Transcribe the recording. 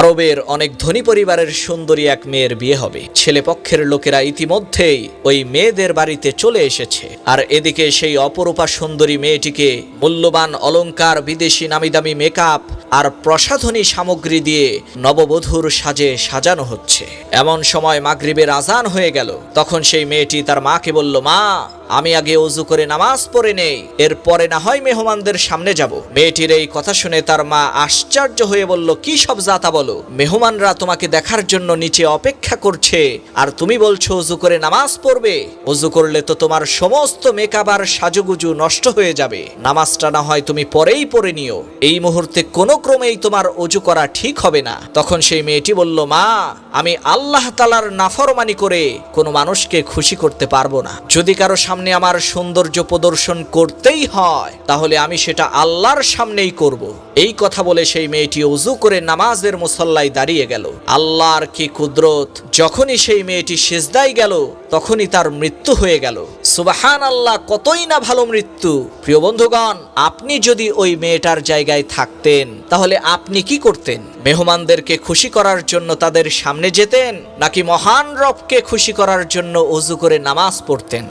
আরবের অনেক ধনী পরিবারের সুন্দরী এক মেয়ের বিয়ে হবে। ছেলে পক্ষের লোকেরা ইতিমধ্যেই ওই মেয়েদের বাড়িতে চলে এসেছে। আর এদিকে সেই অপরূপা সুন্দরী মেয়েটিকে মূল্যবান অলঙ্কার বিদেশি নামিদামি মেকআপ আর প্রসাধনী সামগ্রী দিয়ে নববধূর সাজে সাজানো হচ্ছে। এমন সময় মাগরিবের আজান হয়ে গেল। তখন সেই মেয়েটি তার মাকে বলল, মা আমি আগে অজু করে নামাজ পড়ে নেই, এরপরে না হয় মেহমানদের সামনে যাব। মেয়েটির এই কথা শুনে তার মা আশ্চর্য হয়ে বলল, কি সব জাতা বলো? মেহমানরা তোমাকে দেখার জন্য নিচে অপেক্ষা করছে। আর তুমি বলছো অজু করে নামাজ পড়বে? অজু করলে তো তোমার সমস্ত মেকআপ আর সাজুগুজু নষ্ট হয়ে যাবে। নামাজটা না হয় তুমি পরেই পড়ে নিও। এই মুহূর্তে কোনো ক্রমেই তোমার অজু করা ঠিক হবে না। তখন সেই মেয়েটি বলল, মা, আমি আল্লাহ তালার নাফরমানি করে কোনো মানুষকে খুশি করতে পারব না। যদি কারও সামনে আমার সৌন্দর্য প্রদর্শন করতেই হয়। তাহলে আমি সেটা আল্লাহর সামনেই করব। এই কথা বলে সেই মেয়েটি অজু করে নামাজের মুসল্লায় দাঁড়িয়ে গেল। আল্লাহর কি কুদরত? যখনই সেই মেয়েটি সেজদাই গেল, তখনই তার মৃত্যু হয়ে গেল। সুবাহান আল্লাহ কতই না ভালো মৃত্যু। প্রিয় বন্ধুগণ, আপনি যদি ওই মেয়েটার জায়গায় থাকতেন, তাহলে আপনি কি করতেন? মেহমানদেরকে খুশি করার জন্য তাদের সামনে যেতেন, নাকি মহান রবকে খুশি করার জন্য অজু করে নামাজ পড়তেন?